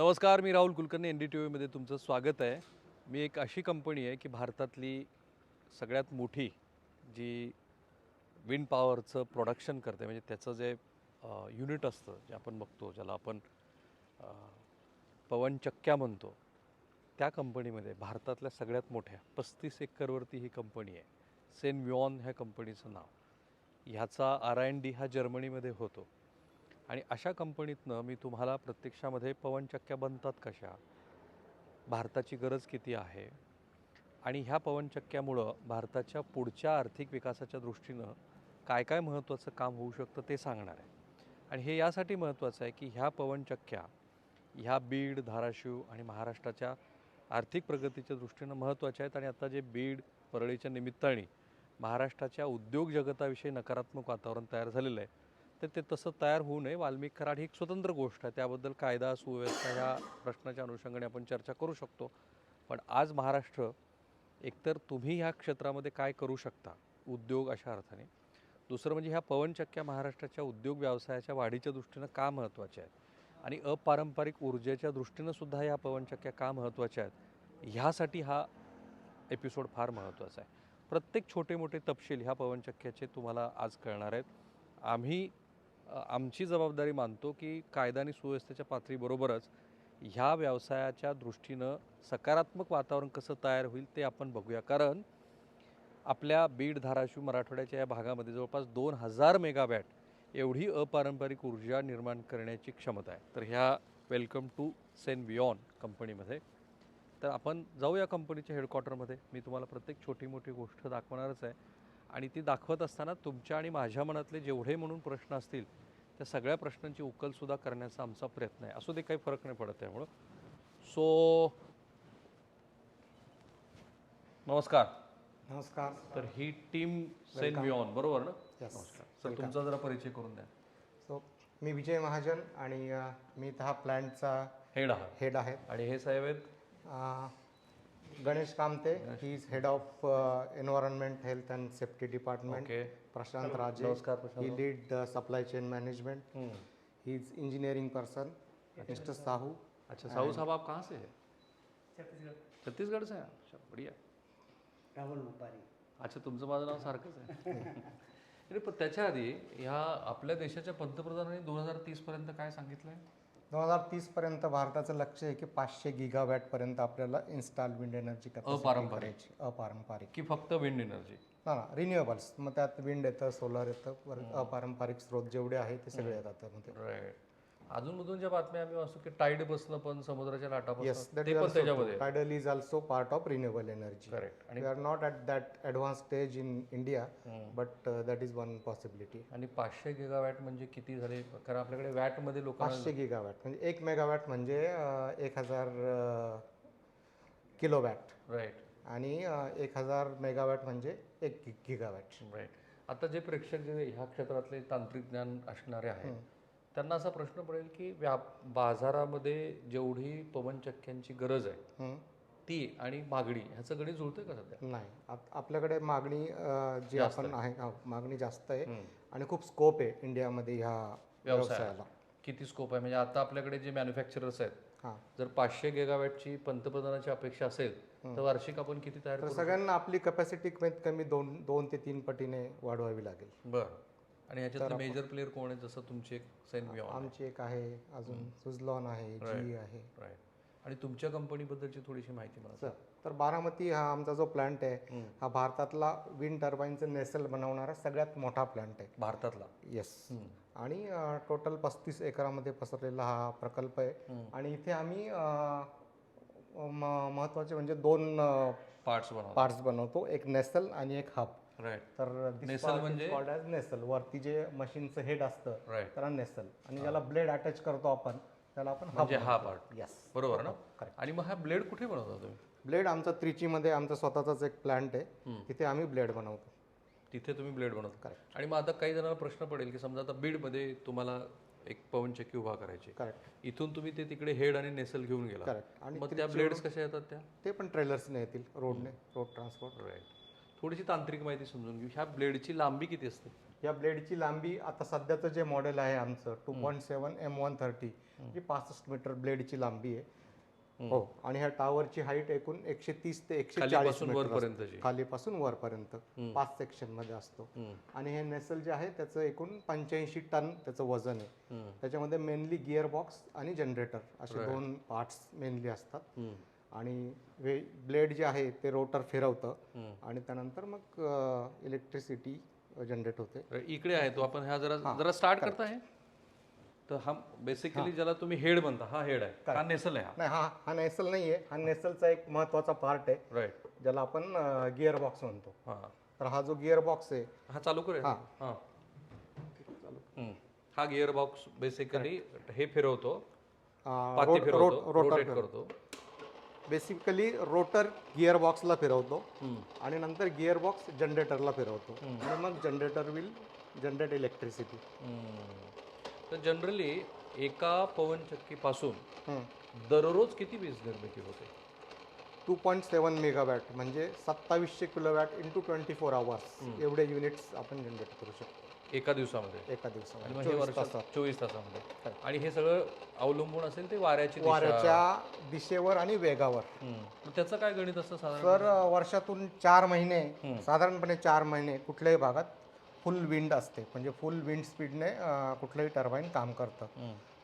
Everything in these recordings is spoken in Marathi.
नमस्कार मी Rahul Kulkarni N D T व्हीमध्ये तुमचं स्वागत आहे. मी एक अशी कंपनी आहे की भारतातली सगळ्यात मोठी जी विंड पॉवरचं प्रोडक्शन करते म्हणजे त्याचं जे युनिट असतं जे आपण बघतो ज्याला आपण पवनचक्क्या म्हणतो त्या कंपनीमध्ये भारतातल्या सगळ्यात मोठ्या पस्तीस एकरवरती ही कंपनी आहे. सेन व्हॉन ह्या कंपनीचं नाव. ह्याचा आर अँड डी हा जर्मनीमध्ये होतो. आणि अशा कंपनीतनं मी तुम्हाला प्रत्यक्षामध्ये पवनचक्क्या बनतात कशा? भारताची गरज किती आहे? आणि ह्या पवनचक्क्यामुळं भारताच्या पुढच्या आर्थिक विकासाच्या दृष्टीनं काय काय महत्त्वाचं काम होऊ शकतं ते सांगणार आहे. आणि हे यासाठी महत्त्वाचं आहे की ह्या पवनचक्क्या ह्या बीड धाराशिव आणि महाराष्ट्राच्या आर्थिक प्रगतीच्या दृष्टीनं महत्त्वाच्या आहेत आणि आता जे बीड परळीच्या निमित्ताने महाराष्ट्राच्या उद्योग जगताविषयी नकारात्मक वातावरण तयार झालेलं आहे तर ते तसं तयार होऊ नये. वाल्मिक कराड ही एक स्वतंत्र गोष्ट आहे. त्याबद्दल कायदा सुव्यवस्था ह्या प्रश्नाच्या अनुषंगाने आपण चर्चा करू शकतो. पण आज महाराष्ट्र एकतर तुम्ही ह्या क्षेत्रामध्ये काय करू शकता? उद्योग अशा अर्थाने. दुसरं म्हणजे ह्या पवनचक्क्या महाराष्ट्राच्या उद्योग व्यवसायाच्या वाढीच्या दृष्टीनं का महत्त्वाच्या आहेत? आणि अपारंपरिक ऊर्जेच्या दृष्टीनं सुद्धा ह्या पवनचक्क्या का महत्त्वाच्या आहेत? ह्यासाठी हा एपिसोड फार महत्त्वाचा आहे. प्रत्येक छोटे मोठे तपशील ह्या पवनचक्क्याचे तुम्हाला आज कळणार आहेत. आम्ही आमची जबाबदारी मानतो की कायदा आणि सुव्यवस्थेच्या पातळीबरोबरच ह्या व्यवसायाच्या दृष्टीनं सकारात्मक वातावरण कसं तयार होईल ते आपण बघूया. कारण आपल्या बीड धाराशिव मराठवाड्याच्या या भागामध्ये जवळपास दोन हजार मेगावॅट एवढी अपारंपरिक ऊर्जा निर्माण करण्याची क्षमता आहे. तर ह्या वेलकम टू सेन बियॉन कंपनीमध्ये. तर आपण जाऊया कंपनीच्या हेडक्वार्टरमध्ये. मी तुम्हाला प्रत्येक छोटी मोठी गोष्ट दाखवणारच आहे. आणि ती दाखवत असताना तुमच्या आणि माझ्या मनातले जेवढे म्हणून प्रश्न असतील त्या सगळ्या प्रश्नांची उकलसुद्धा करण्याचा आमचा प्रयत्न आहे. असू दे काही फरक नाही पडत त्यामुळं. सो नमस्कार. नमस्कार. तर ही टीम सेन बियॉन बरोबर ना? Yes. नमस्कार. सर तुमचा जरा परिचय करून द्या. सो मी विजय महाजन आणि अ, मी इथं हा प्लॅन्टचा हेड आहात. हेड आहे. आणि हे साहेब आहेत? अ, Ganesh Kamte. He is head of environment health and safety department okay Prashant Raje. नमस्कार, Prashant he lead supply chain management he is engineering person mister Sahu अच्छा. साहू साहब आप कहाँ से हैं? छत्तीसगढ़. छत्तीसगढ़ से हैं? अच्छा बढ़िया. राहुल मुपारी अच्छा तुमचं माझं नाव सारखंच आहे. अरे पण त्याच्या आधी ह्या आपल्या देशाच्या पंतप्रधानांनी दोन हजार तीस पर्यंत काय सांगितलंय? दोन हजार तीसपर्यंत भारताचं लक्ष आहे की पाचशे गिगावॅट पर्यंत आपल्याला इन्स्टॉल विंड एनर्जी अपारंपरिक. अपारंपरिक. की फक्त विंड एनर्जी ना ना रिन्युएबल्स मग त्यात विंड येतं सोलर येतं परत अपारंपरिक स्रोत जेवढे आहेत ते सगळे येतात त्यामध्ये. राईट अजून ज्या बातम्या आम्ही वाचतो की टाईड बसणं पण समुद्राच्या येस लाटापासून दॅट ते पण त्याच्यामध्ये tidal is also part of renewable energy correct आणि we are not at that advance stage in India but that is one possibility आणि पाचशे गिगावॅट म्हणजे किती झाले? कारण आपल्याकडे वॅटमध्ये लोकांना पाचशे गिगावॅट म्हणजे एक मेगावॅट म्हणजे अं, एक हजार किलोवॅट राईट आणि एक हजार मेगावॅट म्हणजे एक गि गिगावॅट. राईट. आता जे प्रेक्षक जे ह्या क्षेत्रातले तांत्रिक ज्ञान असणारे आहेत त्यांना असा प्रश्न पडेल की व्याप बाजारामध्ये जेवढी पवनचक्क्यांची गरज आहे. ती आणि मागणी ह्याचं गणित जुळतंय का सध्या? नाही. आप- आपल्याकडे मागणी अं, जी आपण आहे. हा, मागणी जास्त आहे आणि खूप स्कोप आहे इंडियामध्ये ह्या व्यवसायाला. किती स्कोप आहे? म्हणजे आता आपल्याकडे जे मॅन्युफॅक्चरर्स आहेत जर पाचशे गिगावॅटची पंतप्रधानाची अपेक्षा असेल तर वार्षिक आपण किती तयार तर सगळ्यांना आपली कपॅसिटी कमीत कमी दोन दोन ते तीन पटीने वाढवावी लागेल. बरं. आणि ह्याच्यातले मेजर प्लेअर कोण आहेत? जसं तुमचे एक सेन विऑन आमची एक आहे अजून सुझलॉन आहे जी आहे. राईट आणि तुमच्या कंपनीबद्दलची थोडीशी माहिती मला सर तर बारामती हा आमचा जो प्लांट आहे हा भारतातला विंड टर्बाईनचं नेसल बनवणारा सगळ्यात मोठा प्लांट आहे. भारतातला? येस आणि टोटल पस्तीस एकरामध्ये पसरलेला हा प्रकल्प आहे. आणि इथे आम्ही अ, म- महत्त्वाचे म्हणजे दोन पार्ट्स बनवतात पार्ट्स बनवतो. एक नेसल आणि एक हब राईट तर Nacelle म्हणजे? नेसल वरती जे मशीनचं हेड असतं राईट त्याला नेसल आणि ज्याला ब्लेड अटॅच करतो आपण त्याला आपण म्हणजे हा पार्ट येस बरोबर ना? आणि मग हा ब्लेड कुठे बनवता तुम्ही? ब्लेड आमचा त्रिचीमध्ये आमचा स्वतःचाच एक प्लांट आहे. तिथे आम्ही ब्लेड बनवतो. तिथे तुम्ही ब्लेड बनवता. आणि मग आता काही जणांना प्रश्न पडेल की समजा आता बीडमध्ये तुम्हाला एक पवनचक्की उभा करायची करेक्ट इथून तुम्ही ते तिकडे हेड आणि नेसल घेऊन गेला. करेक्ट आणि मग त्या ब्लेड्स कशा येतात त्या? ते पण ट्रेलर्सने येतील रोडने रोड ट्रान्सपोर्ट. राईट थोडीशी तांत्रिक माहिती समजून घेऊ. ह्या ब्लेडची लांबी किती असते? या ब्लेडची लांबी आता सध्याचं जे मॉडेल आहे आमचं two point seven M one thirty जी पासष्ट मीटर ब्लेडची लांबी आहे. हो. आणि ह्या टावरची हाईट एकूण एकशे तीस ते एकशे चाळीस खालीपासून वरपर्यंत. पाच सेक्शनमध्ये असतो. आणि हे नेसल जे आहे त्याचं एकूण पंच्याऐंशी टन त्याचं वजन आहे. त्याच्यामध्ये मेनली गिअर बॉक्स आणि जनरेटर असे दोन पार्ट्स मेनली असतात. आणि वे ब्लेड जे आहे ते रोटर फिरवतं. आणि त्यानंतर मग इलेक्ट्रिसिटी जनरेट होते. इकडे आहे तो. आपण ह्या जरा जरा स्टार्ट करता तर हा बेसिकली ज्याला तुम्ही हेड म्हणता हा हेड आहे. हा नेसल आहे नाही हा हा नेसल नाही आहे हा नेसलचा एक महत्त्वाचा पार्ट आहे. हा राईट ज्याला आपण गिअर बॉक्स म्हणतो. हा. तर हा जो गिअर बॉक्स आहे हा चालू करूया. हा. हम्म. हा गिअर बॉक्स बेसिकली हे फिरवतो. पाती फिरवतो रोटेट करतो. बेसिकली रोटर गिअर बॉक्सला फिरवतो आणि नंतर गिअर बॉक्स जनरेटरला फिरवतो आणि मग जनरेटर विल जनरेट इलेक्ट्रिसिटी हम्म. तर जनरली एका पवनचक्कीपासून दररोज किती वीज निर्मिती होते? टू पॉईंट सेवन मेगावॅट म्हणजे सत्तावीसशे kilowatt into twenty four hours एवढे युनिट्स आपण जनरेट करू शकतो. एका दिवसामध्ये? एका दिवसामध्ये. चोवीस तासामध्ये. आणि हे सगळं अवलंबून असेल ते वाऱ्याची. वाऱ्याच्या दिशेवर आणि वेगावर. त्याचं काय गणित असतं अ, वर्षातून चार महिने साधारणपणे चार महिने कुठल्याही भागात फुल विंड असते. म्हणजे फुल विंड स्पीडने कुठलंही टर्बाईन काम करतं.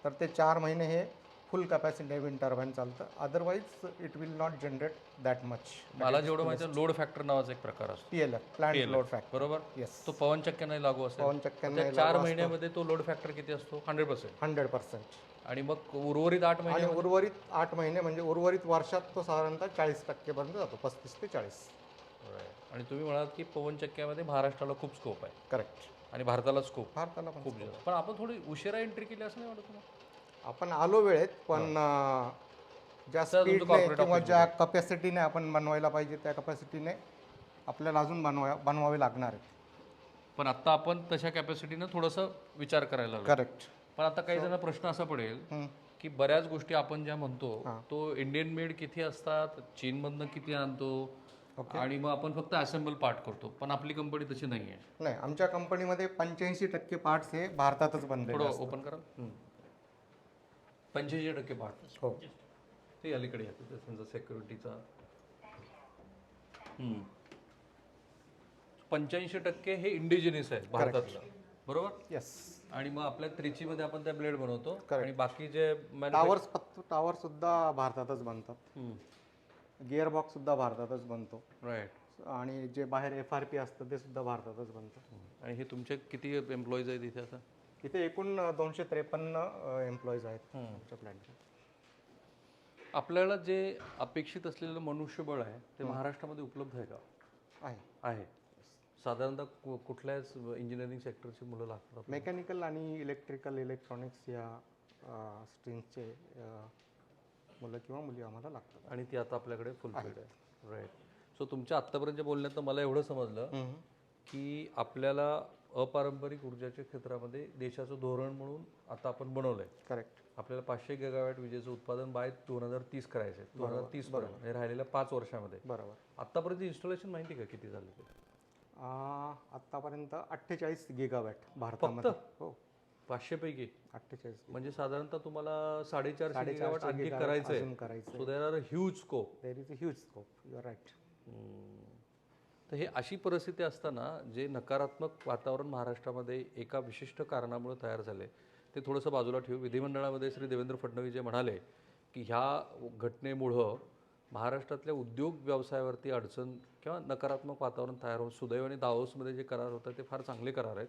तर ते चार महिने हे फुल कॅपॅसिटी विंड टर्बाईन चालतं. Otherwise it will not generate that much मला जेवढं माहिती लोड फॅक्टर नावाचा एक प्रकार असतो. P L F plant load factor बरोबर? येस तो पवन चक्क्यांनाही लागू असेल. पवन चक्क्यांना चार महिन्यामध्ये तो लोड फॅक्टर किती असतो? हंड्रेड पर्सेंट हंड्रेड पर्सेंट आणि मग उर्वरित आठ महिने उर्वरित आठ महिने म्हणजे उर्वरित वर्षात तो साधारणतः चाळीस टक्केपर्यंत जातो. पस्तीस ते चाळीस. आणि तुम्ही म्हणाल की पवन चक्क्यामध्ये महाराष्ट्राला खूप स्कोप आहे. करेक्ट आणि भारताला स्कोप भारताला पण खूप जास्त. पण आपण थोडी उशिरा एंट्री केली असं नाही वाटत तुम्हाला? आपण आलो वेळेत पण ज्या स्पीडने किंवा ज्या कपॅसिटीने आपण बनवायला पाहिजे त्या कपॅसिटीने आपल्याला अजून बनवा बनवावे लागणार आहेत. पण आता आपण तशा कॅपॅसिटीनं थोडंसं विचार करायला करेक्ट पण आता काही जण प्रश्न असा पडेल की बऱ्याच गोष्टी आपण ज्या म्हणतो तो इंडियन मेड किती असतात? चीनमधनं किती आणतो? आणि मग आपण फक्त असेंबल पार्ट करतो. पण आपली कंपनी तशी नाही आहे नाही आमच्या कंपनीमध्ये पंच्याऐंशी टक्के पार्ट्स हे भारतातच थोडं असतात. ओपन करा. पंच्याऐंशी टक्के पार्ट हो. ते अलीकडे येतं ते समजा सेक्युरिटीचा पंच्याऐंशी टक्के हे इंडिजिनियस आहे भारतातलं. बरोबर? येस आणि मग आपल्या त्रिचीमध्ये आपण त्या ब्लेड बनवतो. आणि बाकी जे मॅन्यु- टावर्स टावर सुद्धा भारतातच बनतात. बॉक्स सुद्धा भारतातच बनतो. राईट आणि जे बाहेर एफ आर पी असतं ते सुद्धा भारतातच बनतं. आणि हे तुमचे किती एम्प्लॉईज आहेत इथे आता? इथे एकूण दोनशे त्रेपन्न एम्प्लॉईज आहेत आमच्या प्लॅनचे आपल्याला जे अपेक्षित असलेलं मनुष्यबळ आहे ते महाराष्ट्रामध्ये उपलब्ध आहे का? आहे. आहे. साधारणतः कु- कुठल्याच इंजिनिअरिंग सेक्टरची मुलं लागतात मेकॅनिकल आणि इलेक्ट्रिकल इलेक्ट्रॉनिक्स या स्ट्रीमचे मुलं किंवा मुली आम्हाला लागतात. आणि ती आता आपल्याकडे फुलफिल्ड आहे. राईट सो तुमच्या आत्तापर्यंतच्या बोलण्यात मला एवढं समजलं की आपल्याला अपारंपरिक ऊर्जाच्या क्षेत्रामध्ये देशाचं धोरण म्हणून आता आपण बनवलं आहे करेक्ट आपल्याला पाचशे गिगावॅट विजेचं उत्पादन बाय दोन हजार तीस करायचं आहे दोन हजार तीस पर्यंत हे राहिलेल्या पाच वर्षामध्ये. बरोबर. आतापर्यंत इन्स्टॉलेशन माहिती का किती झालं ते? आ, आत्तापर्यंत अठ्ठेचाळीस गिगावॅट भारतामध्ये. हो. पाचशे पैकी अठ्ठेचाळीस. म्हणजे साधारणतः तुम्हाला साडेचारशे गिगावॅट आणखी करायचं आहे करायचं so there are huge scope there is a huge scope you are right तर हे अशी परिस्थिती असताना जे नकारात्मक वातावरण महाराष्ट्रामध्ये एका विशिष्ट कारणामुळे तयार झाले ते थोडंसं बाजूला ठेवू. विधिमंडळामध्ये श्री देवेंद्र फडणवीस जे म्हणाले की ह्या घटनेमुळं महाराष्ट्रातल्या उद्योग व्यवसायावरती अडचण किंवा नकारात्मक वातावरण तयार होऊन सुदैवाने दावोसमध्ये जे करार होतात ते फार चांगले करार आहेत.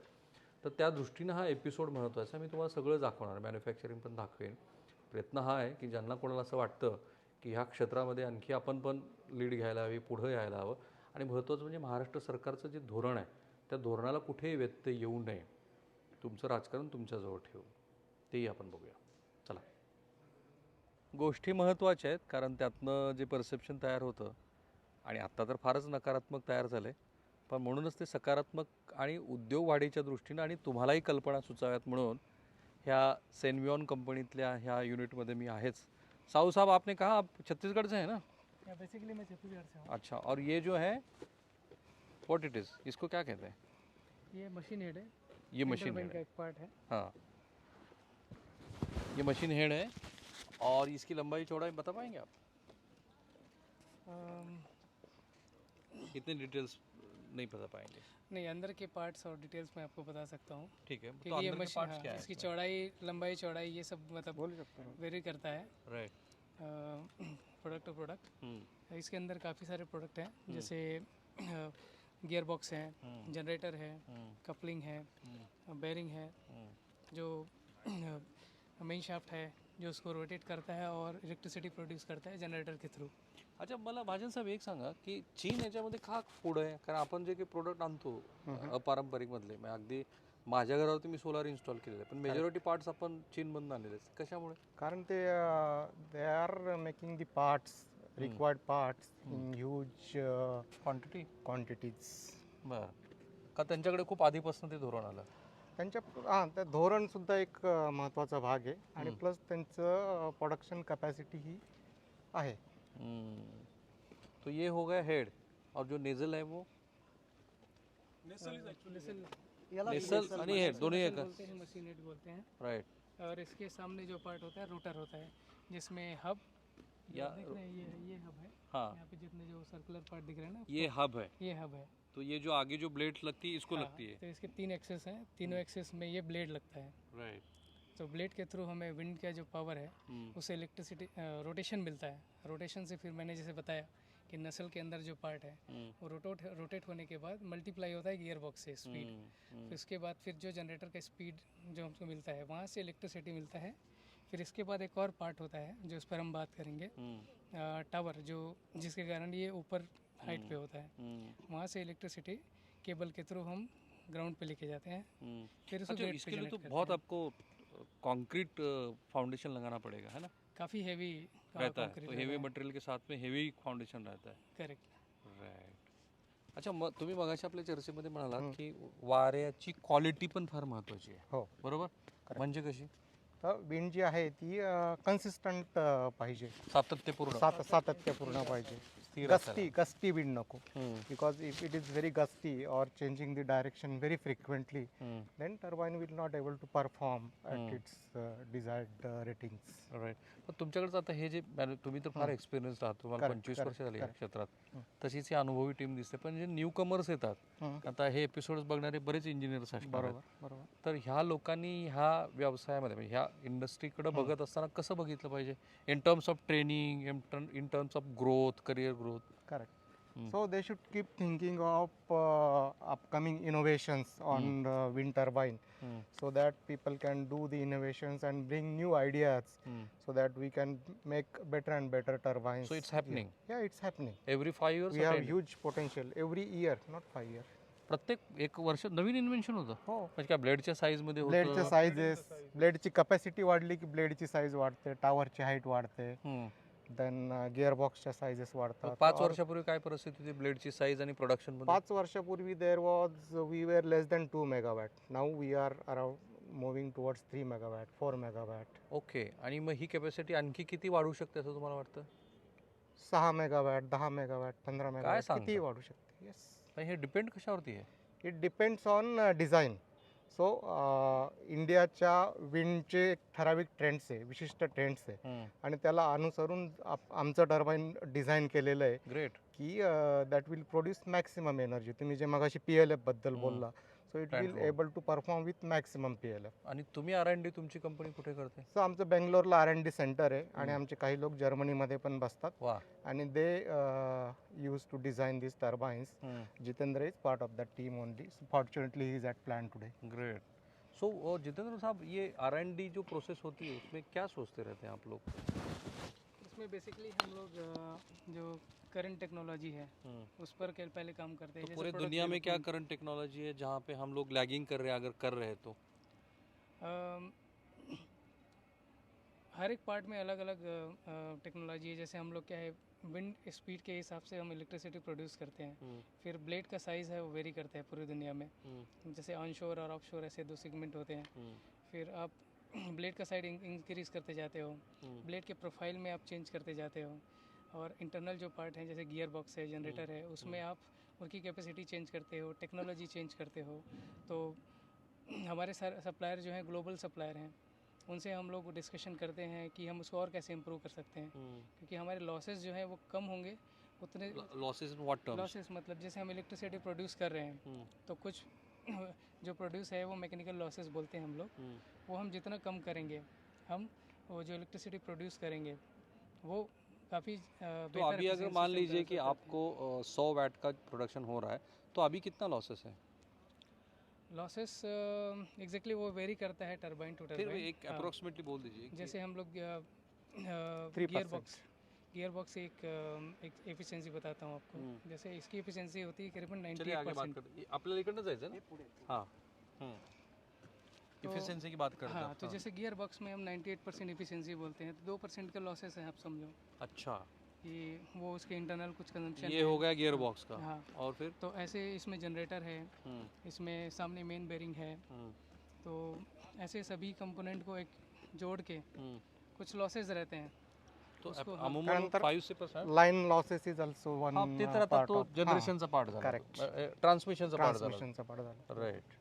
तर त्या दृष्टीनं हा एपिसोड महत्त्वाचा आहे. मी तुम्हाला सगळं दाखवणार मॅन्युफॅक्चरिंग पण दाखवेन. प्रयत्न हा आहे की ज्यांना कोणाला असं वाटतं की ह्या क्षेत्रामध्ये आणखी आपण पण लीड घ्यायला हवी पुढं यायला हवं. आणि महत्त्वाचं म्हणजे महाराष्ट्र सरकारचं जे धोरण आहे त्या धोरणाला कुठेही व्यत्यय येऊ नये. तुमचं राजकारण तुमच्याजवळ ठेवू. तेही आपण बघूया. चला. गोष्टी महत्त्वाच्या आहेत कारण त्यातनं जे परसेप्शन तयार होतं आणि आत्ता तर फारच नकारात्मक तयार झालं आहे पण म्हणूनच ते सकारात्मक आणि उद्योग वाढीच्या दृष्टीनं आणि तुम्हालाही कल्पना सुचाव्यात म्हणून ह्या सेनविऑन कंपनीतल्या ह्या युनिटमध्ये मी आहेच. साहू साहब आपने कहा आप छत्तीसगढ़ से हैं ना? बेसिकली मैं छत्तीसगढ़ से हूँ. अच्छा और ये जो है व्हाट इट इज इसको क्या कहते हैं? ये मशीन हेड है. ये मशीन हेड का है। एक पार्ट है. हाँ। ये मशीन हेड है और इसकी लंबाई चौड़ाई बता पाएंगे आप? अम, कितने डिटेल्स नहीं बता पाएँगे। नहीं अंदर के पार्ट्स और डिटेल्स मैं आपको बता सकता हूँ। ठीक है तो ये मशीन हाँ, क्या है? इसकी चौड़ाई लंबाई चौड़ाई ये सब मतलब बोल सकते हो। वेरी करता है। राइट प्रोडक्ट टू प्रोडक्ट हम्म। इसके अंदर काफ़ी सारे प्रोडक्ट हैं जैसे गियर बॉक्स है हम्म। जनरेटर है हम्म। कपलिंग है हम्म। बेरिंग है हम्म। जो मेन शाफ्ट है जो उसको रोटेट करता है और इलेक्ट्रिसिटी प्रोड्यूस करता है जनरेटर के थ्रू अच्छा मला महाजन साहेब एक सांगा की चीन याच्यामध्ये का पुढं आहे? कारण आपण जे काही प्रोडक्ट आणतो अपारंपरिक मधले म्हणजे अगदी माझ्या घरावरती मी सोलार इन्स्टॉल केलेलं आहे पण मेजॉरिटी पार्ट्स आपण चीनमधून आणलेले आहेत. कशामुळे? कारण ते they are making the parts required parts in huge quantity quantities बरं. का त्यांच्याकडे खूप आधीपासून ते धोरण आलं? त्यांच्या हां त्या धोरणसुद्धा एक महत्त्वाचा भाग आहे. आणि प्लस त्यांचं प्रोडक्शन कॅपॅसिटी ही आहे. तो ये हो गया हेड और जो नेजल है वो? नेसल आणि हेड दोन्ही आहे का बोलते हैं मशीन हेड बोलते हैं। राईट और इसके सामने जो पार्ट होता है रोटर होता है जिसमें हब या- देख रहे हैं ये ये हब है। हाँ। यहाँ पे जितने जो सर्कुलर पार्ट दिख रहे हैं ना ये हब है। ये हब है। तो ये जो आगे जो ब्लेड लगती है इसको हाँ, लगती है। तो इसके तीन एक्सेस हैं। तीनों एक्सेस में ये ब्लेड लगता है। राइट तो ब्लेड के थ्रू हमें विंड का जो पावर है हम्म, उससे इलेक्ट्रिसिटी रोटेशन मिलता है। रोटेशन से फिर मैंने जैसे बताया कि नसल के अंदर जो पार्ट है हम्म, वो रोटेट रोटेट होने के बाद मल्टीप्लाई होता है गियर बॉक्स से स्पीड। हम्म, फिर उसके बाद फिर जो जनरेटर का स्पीड जो हमको मिलता है वहाँ से इलेक्ट्रिसिटी मिलता है। फिर इसके बाद एक और पार्ट होता है जो इस पर हम बात करेंगे। टावर जो जिसके कारण ये ऊपर हाइट पे होता है। वहाँ से इलेक्ट्रिसिटी केबल के थ्रू हम ग्राउंड पे लेके जाते हैं। फिर उसको अच्छा इसके लिए तो बहुत आपको कंक्रीट फाउंडेशन लगाना पड़ेगा है ना? काफ़ी हैवी रहता है तो हेवी मटेरियल के साथ में हेवी फाउंडेशन रहता है। करेक्ट राईट अच्छा मग तुम्ही मगाशी आपल्या चर्चेमध्ये म्हणालात की वाऱ्याची क्वालिटी पण फार महत्वाची आहे. हो. बरोबर? म्हणजे कशी? तर विंड जी आहे ती कन्सिस्टंट पाहिजे. सातत्यपूर्ण. सात सातत्यपूर्ण पाहिजे. स्थिर गस्ती गस्ती विंड नको. Because if it is very gusty और changing the direction very frequently then turbine will not able to perform at its uh, desired uh, ratings. Right पण तुमच्याकडचं आता हे जे मॅनु- तुम्ही तर फार एक्सपिरियन्स आहात. तुम्हाला Correct, पंचवीस correct, वर्ष झाली या. क्षेत्रात. तशीच ही अनुभवी टीम दिसते. पण जे न्यू कमर्स येतात. आता हे एपिसोड बघणारे बरेच इंजिनियर्स आहेत. बरोबर बरोबर. तर ह्या लोकांनी ह्या व्यवसायामध्ये म्हणजे ह्या इंडस्ट्रीकडे बघत असताना कसं बघितलं पाहिजे? In terms of training in terms of growth career growth correct. Hmm. So they should keep thinking of uh, upcoming innovations on uh, wind turbine, so that people can do the innovations and bring new ideas, so that we can make better and better turbines. So it's happening Yeah, it's happening. Every five We have huge potential every year, not five year. प्रत्येक एक वर्ष नवीन इन्व्हेन्शन होतं हो म्हणजे काय ब्लेडच्या साईजमध्ये ब्लेडचे होतं साईजेस ब्लेडची कपॅसिटी वाढली की ब्लेडची साईज वाढते टावरची हाईट वाढते. देन गिअर बॉक्सच्या साईजेस वाढतात. पाच वर्षापूर्वी काय परिस्थिती होती ब्लेडची साईज आणि प्रोडक्शन पाच वर्षापूर्वी there was we were less than two megawatt now we are around moving towards three megawatt four megawatt okay आणि मग ही कॅपॅसिटी आणखी किती वाढू शकते असं तुम्हाला वाटतं? सहा मेगावॅट दहा मेगावॅट पंधरा मेगावॅट सांगता? कितीही वाढू शकते. येस हे डिपेंड कशावरती आहे? It depends on design so इंडियाच्या विंडचे ठराविक ट्रेंड्स आहे विशिष्ट ट्रेंड्स आहे. आणि त्याला अनुसरून आमचं टर्बाईन डिझाईन केलेलं आहे. ग्रेट की that will produce maximum energy तुम्ही जे मगाशी पी एल एफबद्दल. बोलला so it will. Able to perform with maximum P L F आणि तुम्ही आर एन डी तुमची कंपनी कुठे करते? सो आमचं बेंगलोरला आर एन डी सेंटर आहे आणि आमचे काही लोक जर्मनीमध्ये पण बसतात. वा. आणि they use to design this turbines Jitendra is part of that team only fortunately is at plan today great so Jitendra sahab ये आर एन डी जो प्रोसेस होती है उसमें क्या सोचते रहते हैं आप लोग? इसमें बेसिकली हम लोग जो करंट टेक्नोलॉजी है उस पर पहले काम करते हैं। तो पूरे दुनिया में क्या करंट टेक्नोलॉजी है जहाँ पे हम लोग लैगिंग कर रहे हैं अगर कर रहे हैं तो? अम, हर एक पार्ट में अलग अलग टेक्नोलॉजी है। जैसे हम लोग क्या है विंड स्पीड के हिसाब से हम इलेक्ट्रिसिटी प्रोड्यूस करते हैं। फिर ब्लेड का साइज़ है वो वेरी करता है पूरी दुनिया में। जैसे ऑन शोर और ऑफ़ शोर ऐसे दो सेगमेंट होते हैं। फिर आप ब्लेड का साइड इंक्रीज करते जाते हो। ब्लेड के प्रोफ़ाइल में आप चेंज करते जाते हो और इंटरनल जो पार्ट हैं जैसे गियर बॉक्स है जनरेटर है उसमें आप उनकी कैपेसिटी चेंज करते हो टेक्नोलॉजी चेंज करते हो। तो हमारे सर सप्लायर जो हैं ग्लोबल सप्लायर हैं उनसे हम लोग डिस्कशन करते हैं कि हम उसको और कैसे इम्प्रूव कर सकते हैं। क्योंकि हमारे लॉसेस जो हैं वो कम होंगे उतने व्हाट लॉसेस मतलब जैसे हम इलेक्ट्रिसिटी प्रोड्यूस कर रहे हैं तो कुछ जो प्रोड्यूस है वो मैकेनिकल लॉसेस बोलते हैं हम लोग। वो हम जितना कम करेंगे हम वो जो इलेक्ट्रिसिटी प्रोड्यूस करेंगे वो काफ़ी तो अभी अगर मान लीजिए कि आपको सौ वैट का प्रोडक्शन हो रहा है तो अभी कितना लॉसेस है? लॉसेस एग्जैक्टली वो वेरी करता है टरबाइन टू टरबाइन एक अप्रोक्सीमेटली बोल दीजिए जैसे हम लोग गियर बॉक्स गियर बॉक्स एक एक एफिशिएंसी बताता हूँ आपको। हम्म. जैसे इसकी एफिशिएंसी होती है करीबन चलिए आगे बात करते हैं। आपल्याला इकडनं जायचं ना हाँ इफिशियंसी की बात करते हैं हाँ तो जैसे गियर बॉक्स में हम 98 परसेंट एफिशिएंसी बोलते हैं तो दो परसेंट का लॉसेस है आप समझो। अच्छा। कि वो उसके इंटरनल कुछ कंजम्पशन ये हो गया गियर बॉक्स का। हाँ। और फिर? तो ऐसे इसमें जनरेटर है हम्म, इसमें सामने मेन बेरिंग है। हम्म, तो ऐसे सभी कंपोनेंट को एक जोड़ के हम्म. कुछ लॉसेस रहते हैं। त्यानंतर line losses is also one ते तर आता तो जनरेशनचा पार्ट झाला. correct. ट्रान्समिशनचा पार्ट झाला. ट्रान्समिशनचा पार्ट झाला. राईट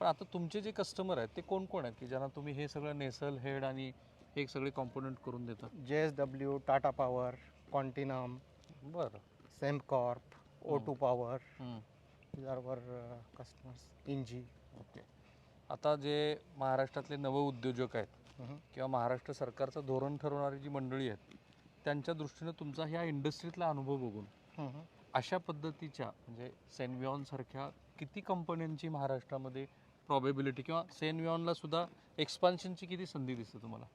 पण आता तुमचे जे कस्टमर आहेत ते कोण कोण आहेत? की ज्यांना तुम्ही हे सगळं नेसल हेड आणि हे सगळे कॉम्पोनंट करून देता? J S W Tata power Continuum बरं. Sembcorp O two power uh, customers इंजी ओके. आता जे महाराष्ट्रातले नव उद्योजक आहेत किंवा महाराष्ट्र सरकारचं धोरण ठरवणारी जी मंडळी आहेत त्यांच्या दृष्टीनं तुमचा ह्या इंडस्ट्रीतला अनुभव बघून अशा पद्धतीच्या म्हणजे सेनविऑन सारख्या किती कंपन्यांची महाराष्ट्रामध्ये प्रॉबेबिलिटी किंवा सेनविऑनला सुद्धा एक्सपान्शनची किती संधी दिसते तुम्हाला?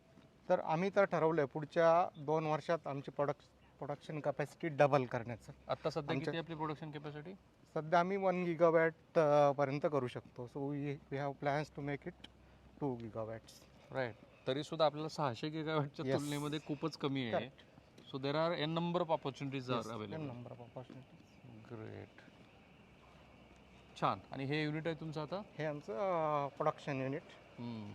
तर आम्ही तर ठरवलंय पुढच्या दोन वर्षात आमची प्रोडक्ट प्रोडक्शन कॅपॅसिटी डबल करण्याचं. आता सध्या किती आपली प्रोडक्शन कॅपॅसिटी सध्या आम्ही वन गिगावॅट पर्यंत करू शकतो. So we we have plans to make it two gigawatts right तरी सुद्धा आपल्याला सहाशे गिगावॅटच्या Yes. तुलनेमध्ये खूपच कमी आहे. So there are N number of opportunities are available number of opportunity great छान. आणि हे युनिट आहे तुमचं आता? हे आमचं production unit hmm,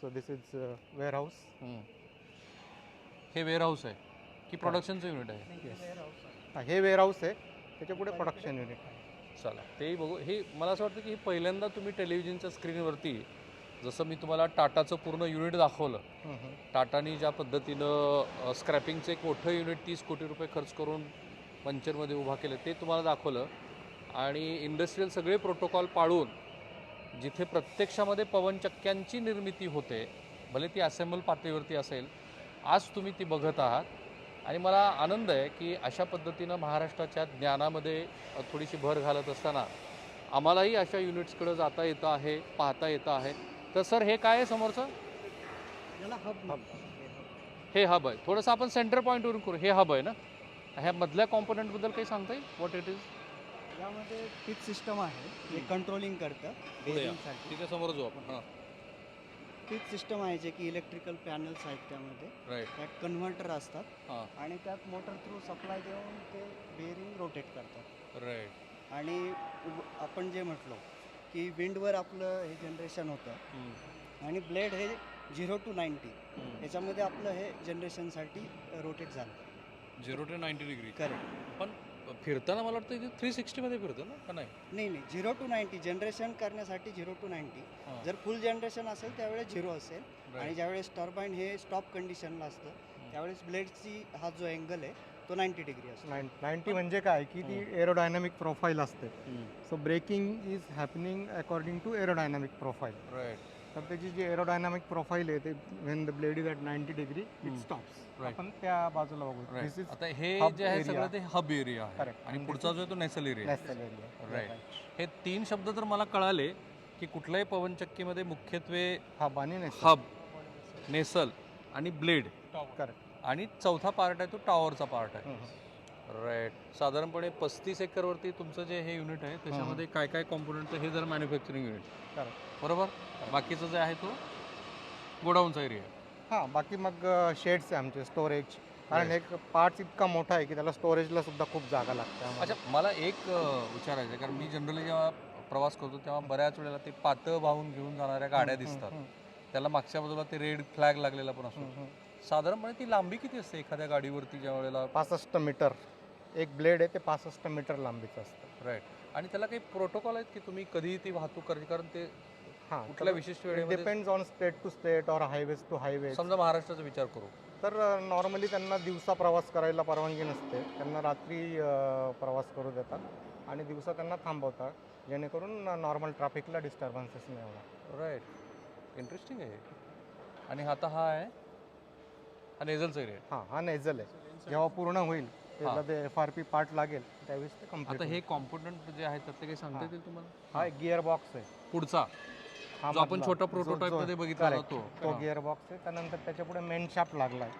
so this is warehouse hmm. हे वेअर हाऊस आहे. की प्रोडक्शनचं युनिट आहे? हे वेअर हाऊस आहे. त्याच्या पुढे प्रोडक्शन युनिट आहे चला तेही बघू. हे मला असं वाटतं की हे पहिल्यांदा तुम्ही टेलिव्हिजनच्या स्क्रीनवरती जसं मी तुम्हाला टाटाचं पूर्ण युनिट दाखवलं टाटानी ज्या पद्धतीनं स्क्रॅपिंगचं एक मोठं युनिट तीस कोटी रुपये खर्च करून पंचरमध्ये उभा केलं ते तुम्हाला दाखवलं. आणि इंडस्ट्रीयल सगळे प्रोटोकॉल पाळून जिथे प्रत्यक्षामध्ये पवनचक्क्यांची निर्मिती होते भले ती असेंबल पातळीवरती असेल आज तुम्ही ती बघत आहात. आणि मला आनंद आहे की अशा पद्धतीनं महाराष्ट्राच्या ज्ञानामध्ये थोडीशी भर घालत असताना आम्हालाही अशा युनिट्सकडे जाता येतं आहे पाहता येतं आहे. तर सर हे काय आहे समोरचं? याला हब हे हब आहे. थोडंसं आपण सेंटर पॉईंटवरून करू. हे हब आहे ना? ह्या मधल्या कॉम्पोनंटबद्दल काही सांगता येईल? व्हॉट इट इज यामध्ये टीप सिस्टम आहे. जे कंट्रोलिंग करतं. बेरिंगसाठी समोर जाऊ आपण. हां. टीप सिस्टम आहे जे की इलेक्ट्रिकल पॅनल्स आहेत त्यामध्ये. राईट त्यात कन्व्हर्टर असतात. हां. आणि त्यात मोटर थ्रू सप्लाय देऊन ते बेरिंग रोटेट करतात. राईट आणि आपण जे म्हटलो की विंडवर आपलं हे जनरेशन होतं. आणि ब्लेड हे झिरो टू नाईन्टी याच्यामध्ये आपलं हे जनरेशनसाठी रोटेट झालं. Zero to ninety degree. Correct. पण फिरताना मला वाटतं इथे थ्री सिक्स्टीमध्ये फिरतं ना का नाही? नाही नाही. झिरो टू नाईन्टी जनरेशन करण्यासाठी झिरो टू नाईन्टी. जर फुल जनरेशन असेल त्यावेळेस झिरो असेल. आणि ज्यावेळेस टर्बाईन हे स्टॉप कंडिशनला असतं त्यावेळेस ब्लेडची हा जो अँगल आहे तो नाईन्टी डिग्री असतो. नाईन्टी म्हणजे काय? की ती एरोडायनामिक प्रोफाईल असते. So braking is happening according to aerodynamic profile right तर त्याची जी एरोडायनामिक प्रोफाईल आहे ते when the blade is at ninety degree it. Stops Right. आपण त्या बाजूला बघू. दिस राईट इज आता हे hub जे आहे area. सगळं ते हब एरिया आहे. Correct. आणि पुढचा जो आहे तो nacelle area national area Right. हे तीन शब्द तर मला कळाले की कुठल्याही पवनचक्कीमध्ये मुख्यत्वे हब आणि हब नेसल आणि ब्लेड करेक्ट आणि चौथा पार्ट आहे तो टॉवरचा पार्ट आहे. राईट साधारणपणे पस्तीस एकरवरती तुमचं जे हे युनिट आहे त्याच्यामध्ये काय काय कॉम्पोनंट हे जर मॅन्युफॅक्चरिंग युनिट. बरोबर? बाकीचं जे आहे तो गोडाऊनचा एरिया हां बाकी मग शेड्स आहे आमचे स्टोरेज कारण एक पार्ट इतका मोठा आहे की त्याला स्टोरेजला सुद्धा खूप जागा लागते. अच्छा मला एक विचारायचं आहे कारण मी जनरली जेव्हा प्रवास करतो तेव्हा बऱ्याच वेळेला ते पातळ वाहून घेऊन जाणाऱ्या गाड्या दिसतात. त्याला मागच्या बाजूला ते रेड फ्लॅग लागलेला पण असतो. साधारणपणे ती लांबी किती असते एखाद्या गाडीवरती ज्या वेळेला? पासष्ट मीटर. एक ब्लेड आहे ते पासष्ट मीटर लांबीचं असतं. राईट आणि त्याला काही प्रोटोकॉल आहेत की तुम्ही कधी ती वाहतूक करायची कारण ते हां कुठल्या विशिष्ट वेळेमध्ये depends on state to state और हायवेज टू हायवे समजा महाराष्ट्राचा विचार करू. तर नॉर्मली त्यांना दिवसा प्रवास करायला परवानगी नसते. त्यांना रात्री अ, प्रवास करू देतात आणि दिवसा त्यांना थांबवतात जेणेकरून नॉर्मल ट्रॅफिकला डिस्टर्बन्सेस नाही होणार. राईट इंटरेस्टिंग आहे. आणि आता हा आहे? हा नेझलचा एरिया हां हा नेझल आहे. जेव्हा पूर्ण होईल त्याला ते एफ आर पी पार्ट लागेल त्यावेळेस ते आता हे कॉम्पोनंट जे आहेत त्यातले काही सांगता हा. येतील तुम्हाला? हा एक गिअर बॉक्स आहे. पुढचा. हा जो आपण मधला. छोटा जो- मध्ये बघितला correct. तो तो गिअर बॉक्स आहे. त्यानंतर त्याच्या पुढे मेन शाफ्ट लागलाय.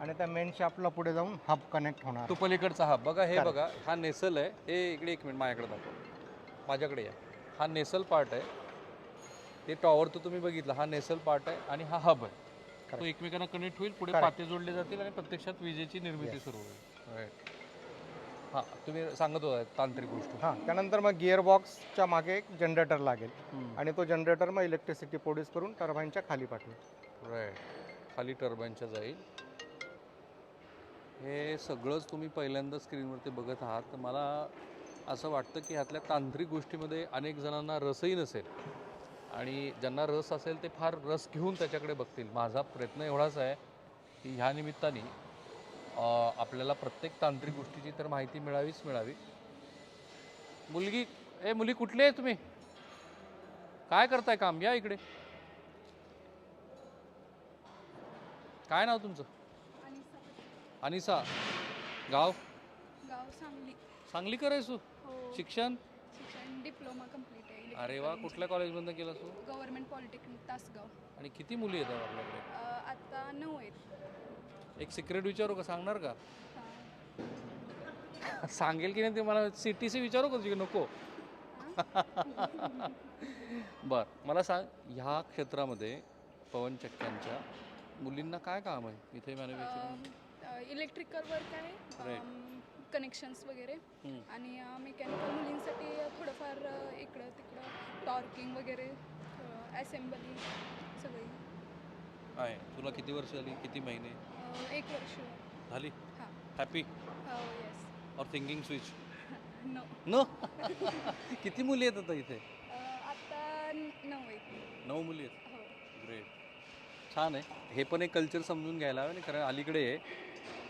आणि त्या मेन शाफ्टला पुढे जाऊन हब कनेक्ट होणार. तो पलीकडचा हा बघा हे Correct. बघा हा नेसल आहे. हे इकडे एक मिनिट माझ्याकडे दाखव. माझ्याकडे या. हा नेसल पार्ट आहे. ते टॉवर तो तुम्ही बघितला. हा नेसल पार्ट आहे आणि हा हब आहे. तो. एकमेकांना कनेक्ट होईल पुढे. पाते जोडले जातील आणि प्रत्यक्षात विजेची निर्मिती. सुरू होईल. हां तुम्ही सांगत होता तांत्रिक गोष्ट. हां त्यानंतर मग गिअर बॉक्सच्या मागे एक जनरेटर लागेल. आणि तो जनरेटर मग इलेक्ट्रिसिटी प्रोड्यूस करून टर्बाईनच्या खाली पाठवेल. राईट खाली टर्बाईनच्या जाईल. हे सगळंच तुम्ही पहिल्यांदा स्क्रीनवरती बघत आहात. तर मला असं वाटतं की ह्यातल्या तांत्रिक गोष्टीमध्ये अनेक जणांना रसही नसेल. आणि ज्यांना रस असेल ते फार रस घेऊन त्याच्याकडे बघतील. माझा प्रयत्न एवढाच आहे की ह्या निमित्ताने आपल्याला प्रत्येक तांत्रिक गोष्टीची तर माहिती मिळावीच मिळावी. मुलगी ए मुली कुठली आहे तुम्ही? काय करताय काम? या इकडे. काय नाव तुमचं? अनिसा गाव? गाव सांगली. सांगली करायचो हो. शिक्षण? डिप्लोमा कंप्लीट आहे अरे वा कुठल्या कॉलेजमधनं केलं तू? Government polytechnic Tasgaon. आणि किती मुली येतात आपल्याकडे? अ, आता नऊ आहेत. एक सिक्रेट विचारू का? सांगणार का. सांगेल की नाही ते मला सी टी सी विचारू का तुझी? नको. बर मला सांग ह्या क्षेत्रामध्ये पवनचक्क्यांच्या मुलींना काय काम आहे? इथे मॅन्युफॅक्चरिंग इलेक्ट्रिकल वर्क आहे. Right. कनेक्शन्स वगैरे. आणि मेकॅनिकल मुलींसाठी थोडंफार इकडं तिकडं टॉर्किंग वगैरे असेंबली सगळी. आहे. तुला किती वर्ष झाली? किती महिने? अ, एक वर्ष. झाली? हां. हॅपी हो येस और थिंकिंग स्विच नो न किती मुली आहेत आता इथे? आता न- नऊ नऊ मुली आहेत? हो. ग्रेट छान आहे. हे पण एक कल्चर समजून घ्यायला हवं ना कारण अलीकडे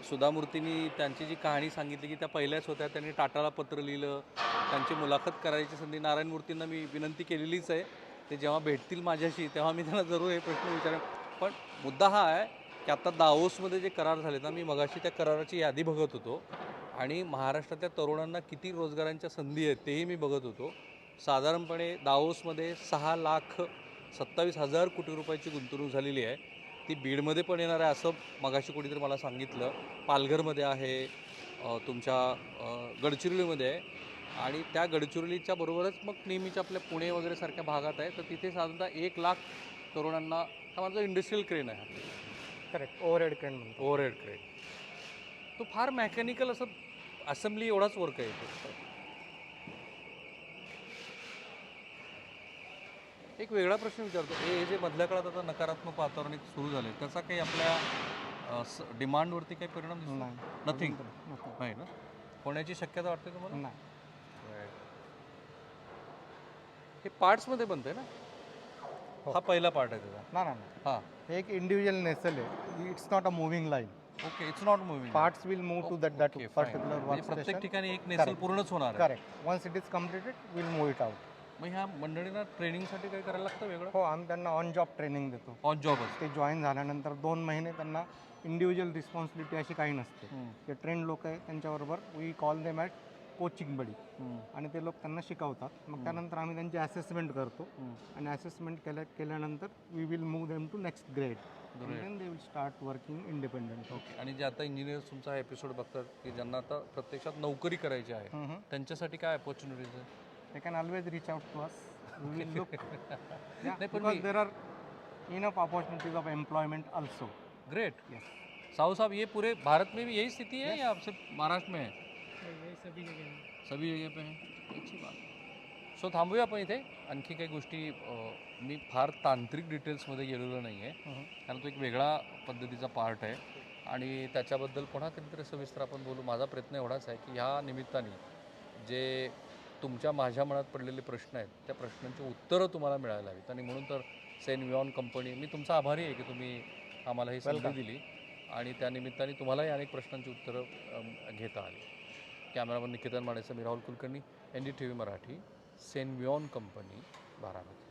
सुधामूर्तींनी त्यांची जी कहाणी सांगितली की त्या पहिल्याच होत्या त्यांनी टाटाला पत्र लिहिलं त्यांची मुलाखत करायची संधी नारायण मूर्तींना मी विनंती केलेलीच आहे. ते जेव्हा भेटतील माझ्याशी तेव्हा मी त्यांना जरूर हे प्रश्न विचारेन. पण मुद्दा हा आहे की आता दाओसमध्ये जे करार झाले ना मी मगाशी त्या कराराची यादी बघत होतो आणि महाराष्ट्रातल्या तरुणांना किती रोजगारांच्या संधी आहेत तेही मी बघत होतो. साधारणपणे दाओसमध्ये सहा लाख सत्तावीस हजार कोटी रुपयाची गुंतवणूक झालेली आहे. ती बीडमध्ये पण येणार आहे असं मगाशी कोणीतरी मला सांगितलं. पालघरमध्ये आहे तुमच्या गडचिरोलीमध्ये आहे. आणि त्या गडचिरोलीच्या बरोबरच मग नेहमीच्या आपल्या पुणे वगैरे सारख्या भागात आहे. तर तिथे साधारणतः एक लाख तरुणांना हा माझा इंडस्ट्रीयल क्रेन आहे करेक्ट ओव्हरहेड क्रेन म्हणतो ओव्हरहेड क्रेन तो फार मेकॅनिकल असं असेंब्ली एवढाच वर्क आहे तो एक वेगळा प्रश्न विचारतो. हे जे मधल्या काळात आता नकारात्मक वातावरण एक सुरू झालं त्याचा काही आपल्या डिमांडवरती काही परिणाम दिसतो नाही? नथिंग. नाही ना? होण्याची शक्यता वाटते तुम्हाला? नाही. हे पार्ट्समध्ये बनतंय ना? हो. हा पहिला पार्ट आहे त्याचा. ना ना ना हा. हे एक इंडिव्हिज्युअल नेसल आहे. It's not a moving line okay it's not moving parts will move to that that particular work प्रत्येक ठिकाणी एक नेसल Correct. पूर्णच होणार आहे. Correct once it is completed will move it out मग ह्या मंडळींना ट्रेनिंगसाठी काय करायला लागतं वेगळं? हो आम्ही त्यांना ऑन जॉब ट्रेनिंग देतो. ऑन जॉबच ते जॉईन झाल्यानंतर दोन महिने त्यांना इंडिव्हिज्युअल रिस्पॉन्सिबिलिटी अशी काही नसते. जे ट्रेन लोक आहे त्यांच्याबरोबर we call them at coaching buddy आणि ते लोक त्यांना शिकवतात. मग. त्यानंतर आम्ही त्यांची असेसमेंट करतो. आणि असेसमेंट केल्या केल्यानंतर we will move them to next grade they will start working independent okay आणि जे आता इंजिनियर तुमचा हा एपिसोड बघतात की ज्यांना आता प्रत्यक्षात नोकरी करायची आहे त्यांच्यासाठी काय अपॉर्च्युनिटीज आहे? They can always reach out to us. We will look. yeah, because there are enough opportunities of employment also. Great Yes. Sahu sahab ये पूरे भारत में भी यही स्थिति है या आपसे महाराष्ट्र में है? यही सभी जगह है। सभी जगह पे है? अच्छी बात सो थांबूया आपण इथे. आणखी काही गोष्टी मी फार तांत्रिक डिटेल्समध्ये गेलेलो नाही आहे. कारण तो एक वेगळा पद्धतीचा पार्ट आहे. आणि त्याच्याबद्दल पुन्हा कधीतरी सविस्तर आपण बोलू. माझा प्रयत्न एवढाच आहे की ह्या निमित्ताने जे तुमच्या माझ्या मनात पडलेले प्रश्न आहेत त्या प्रश्नांची उत्तरं तुम्हाला मिळायला हवीत. आणि म्हणून तर सेन विऑन कंपनी मी तुमचा आभारी आहे की तुम्ही आम्हाला ही संधी. दिली आणि त्यानिमित्ताने तुम्हालाही अनेक प्रश्नांची उत्तरं घेता आली. कॅमेरामन निकेतन मानेचं मी Rahul Kulkarni N D T V Marathi Senvion company Baramati.